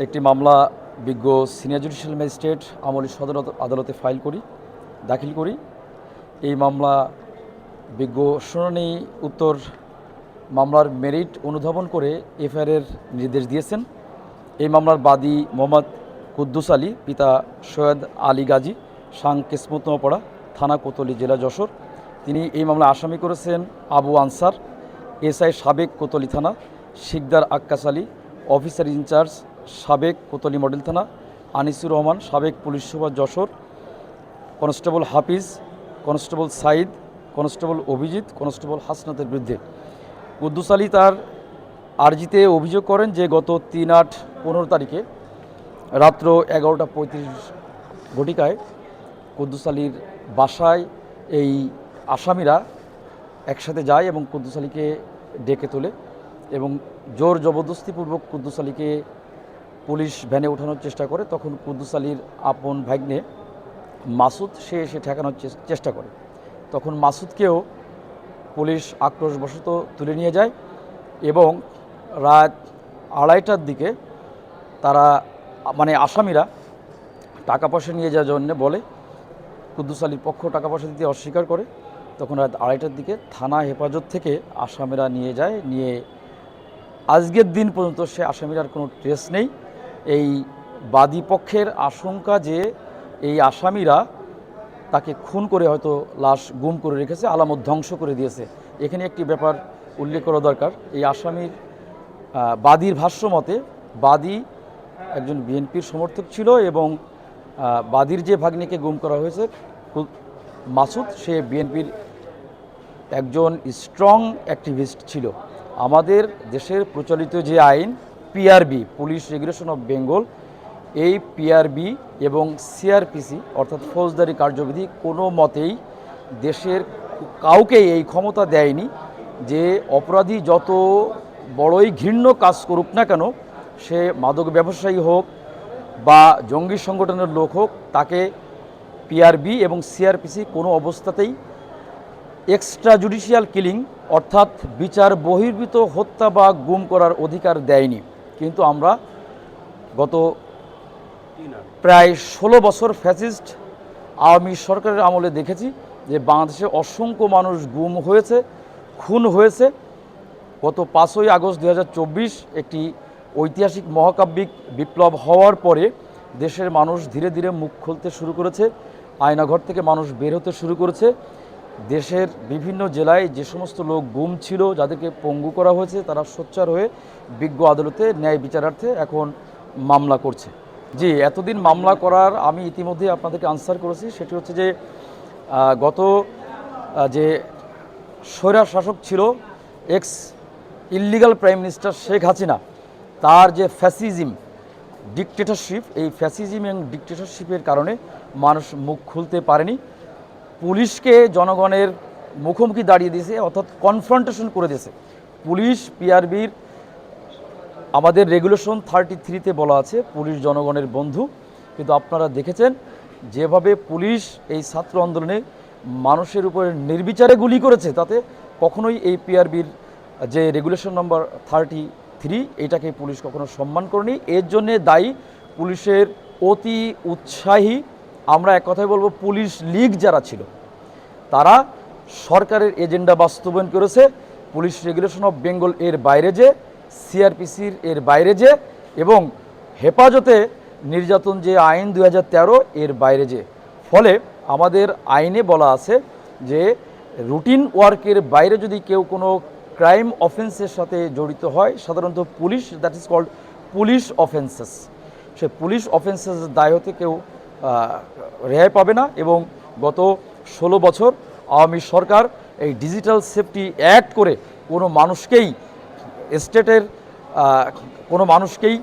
একটি মামলা বিজ্ঞ সিনিয়র জুডিশিয়াল ম্যাজিস্ট্রেট আমলি সদর আদালতে ফাইল করি, দাখিল করি। এই মামলা বিজ্ঞ শুনানি উত্তর মামলার মেরিট অনুধাবন করে এফআইআরের নির্দেশ দিয়েছেন। এই মামলার বাদী মোহাম্মদ কুদ্দুস আলী, পিতা সৈয়দ আলী গাজী, সাং কিসমতনপাড়া থানা কোতলি, জেলা যশোর। তিনি এই মামলায় আসামি করেছেন আবু আনসার, এসআই সাবেক কোতলি থানা, Shikdar Akkas Ali, officer in charge সাবেক কোতলি মডেল থানা, আনিসুর রহমান, সাবেক police super Jessore, constable Hafiz, constable Saeed, constable Abhijit, constable হাসনাতের বিরুদ্ধে। কুদ্দুস আলী তার আর্জিতে অভিযোগ করেন যে, গত তিন আট পনেরো তারিখে রাত্র এগারোটা পঁয়ত্রিশ ঘটিকায় কুদ্দুস আলীর বাসায় এই আসামিরা একসাথে যায় এবং কুদ্দুস আলীকে ডেকে তোলে এবং জোর জবরদস্তিপূর্বক কুদ্দুস আলীকে পুলিশ ভ্যানে ওঠানোর চেষ্টা করে, তখন কুদ্দুস আলীর আপন ভাগ্নে মাসুদ, সে এসে ঠেকানোর চেষ্টা করে। তখন মাসুদকেও পুলিশ আক্রোশবশত তুলে নিয়ে যায় এবং রাত আড়াইটার দিকে তারা মানে আসামিরা টাকা পয়সা নিয়ে যাওয়ার জন্য বলে, কুদ্দুস আলীর পক্ষ টাকা পয়সা দিতে অস্বীকার করে। তখন রাত আড়াইটার দিকে থানা হেফাজত থেকে আসামিরা নিয়ে যায়, নিয়ে আজকের দিন পর্যন্ত সে আসামির আর কোনো ট্রেস নেই। এই বাদীপক্ষের আশঙ্কা যে এই আসামিরা তাকে খুন করে হয়তো লাশ গুম করে রেখেছে, আলামত ধ্বংস করে দিয়েছে। এখানে একটি ব্যাপার উল্লেখ করা দরকার। এই আসামির বাদীর ভাষ্য মতে, বাদী একজন বিএনপির সমর্থক ছিল এবং বাদীর যে ভাগ্নিকে গুম করা হয়েছে মাসুদ, সে বিএনপির একজন স্ট্রং অ্যাক্টিভিস্ট ছিল। আমাদের দেশের প্রচলিত যে আইন PRB police regulation of Bengal এই পিআরবি এবং সিআরপিসি, অর্থাৎ ফৌজদারি কার্যবিধি কোনো মতেই দেশের কাউকেই এই ক্ষমতা দেয়নি যে অপরাধী যত বড়ই ঘৃণ্য কাজ করুক না কেন, সে মাদক ব্যবসায়ী হোক বা জঙ্গি সংগঠনের লোক হোক, তাকে পিআরবি এবং সিআরপিসি কোনো অবস্থাতেই এক্সট্রা জুডিশিয়াল কিলিং অর্থাৎ বিচার বহির্ভূত হত্যা বা গুম করার অধিকার দেয়নি। কিন্তু আমরা গত প্রায় ষোলো বছর ফ্যাসিস্ট আওয়ামী সরকারের আমলে দেখেছি যে বাংলাদেশে অসংখ্য মানুষ গুম হয়েছে খুন হয়েছে। গত পাঁচই আগস্ট দু হাজার চব্বিশ একটি ঐতিহাসিক মহাকাব্যিক বিপ্লব হওয়ার পরে দেশের মানুষ ধীরে ধীরে মুখ খুলতে শুরু করেছে আয়নাঘর থেকে মানুষ বের হতে শুরু করেছে। দেশের বিভিন্ন জেলায় যে সমস্ত লোক গুম ছিল, যাদেরকে পঙ্গু করা হয়েছে, তারা সোচ্চার হয়ে বিজ্ঞ আদালতে ন্যায় বিচারার্থে এখন মামলা করছে। জি, এতদিন মামলা করার আমি ইতিমধ্যে আপনাদেরকে আনসার করেছি। সেটি হচ্ছে যে গত যে স্বৈরা শাসক ছিল ex illegal prime minister Sheikh Hasina, তার যে ফ্যাসিজিম ডিকটেটরশিপ এই ফ্যাসিজিম এবং ডিকটেটরশিপের কারণে মানুষ মুখ খুলতে পারেনি। পুলিশকে জনগণের মুখোমুখি দাঁড়িয়ে দিয়েছে, অর্থাৎ কনফ্রন্টেশন করে দিয়েছে। পুলিশ পিআরবির আমাদের রেগুলেশন থার্টি থ্রিতে বলা আছে, পুলিশ জনগণের বন্ধু। কিন্তু আপনারা দেখেছেন, যেভাবে পুলিশ এই ছাত্র আন্দোলনে মানুষের উপরে নির্বিচারে গুলি করেছে, তাতে কখনোই এই পিআরবির যে রেগুলেশন নম্বর থার্টি থ্রি এটাকে পুলিশ কখনো সম্মান করেনি। এর জন্যে দায়ী পুলিশের অতি উৎসাহী আমরা এক কথায় বলব পুলিশ লীগ যারা ছিল, তারা সরকারের এজেন্ডা বাস্তবায়ন করেছে। পুলিশ রেগুলেশন অফ বেঙ্গল এর বাইরে যে সিআরপিসির এর বাইরে যে, এবং হেফাজতে নির্যাতন যে আইন দু হাজার তেরো এর বাইরে যে। ফলে আমাদের আইনে বলা আছে যে রুটিন ওয়ার্কের বাইরে যদি কেউ কোনো ক্রাইম অফেন্সের সাথে জড়িত হয়, সাধারণত police that is called police offences say police offences দায় হতে কেউ রেহাই পাবে না এবং গত ষোলো বছর আওয়ামী সরকার এই ডিজিটাল সেফটি অ্যাক্ট করে কোনো মানুষকেই, স্টেটের কোনো মানুষকেই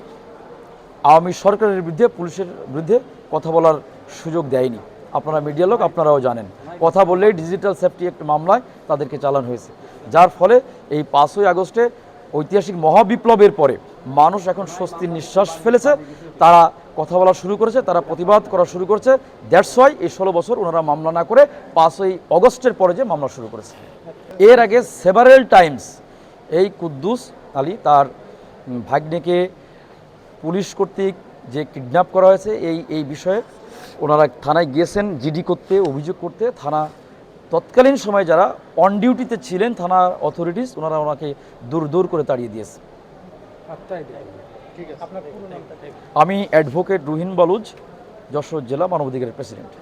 আওয়ামী সরকারের বিরুদ্ধে, পুলিশের বিরুদ্ধে কথা বলার সুযোগ দেয়নি। আপনারা মিডিয়া লোক, আপনারাও জানেন। কথা বললেই ডিজিটাল সেফটি একটি মামলায় তাদেরকে চালান হয়েছে। যার ফলে এই পাঁচই আগস্টে ঐতিহাসিক মহাবিপ্লবের পরে মানুষ এখন স্বস্তির নিঃশ্বাস ফেলেছে। তারা কথা বলা শুরু করেছে, তারা প্রতিবাদ করা শুরু করেছে। দ্যাটস ওয়াই এই ষোলো বছর ওনারা মামলা না করে পাঁচই অগস্টের পরে যে মামলা শুরু করেছে। এর আগে সেভারেল টাইমস এই কুদ্দুস আলী তার ভাগ্নেকে পুলিশ কর্তৃক যে কিডন্যাপ করা হয়েছে, এই এই বিষয়ে ওনারা থানায় গিয়েছেন জিডি করতে, অভিযোগ করতে। থানা তৎকালীন সময় যারা অন ডিউটিতে ছিলেন থানার অথরিটিস ওনারা ওনাকে দূর দূর করে তাড়িয়ে দিয়েছে। আমি অ্যাডভোকেট রুহিন বালুজ যশোর জেলা মানবাধিকারের প্রেসিডেন্ট।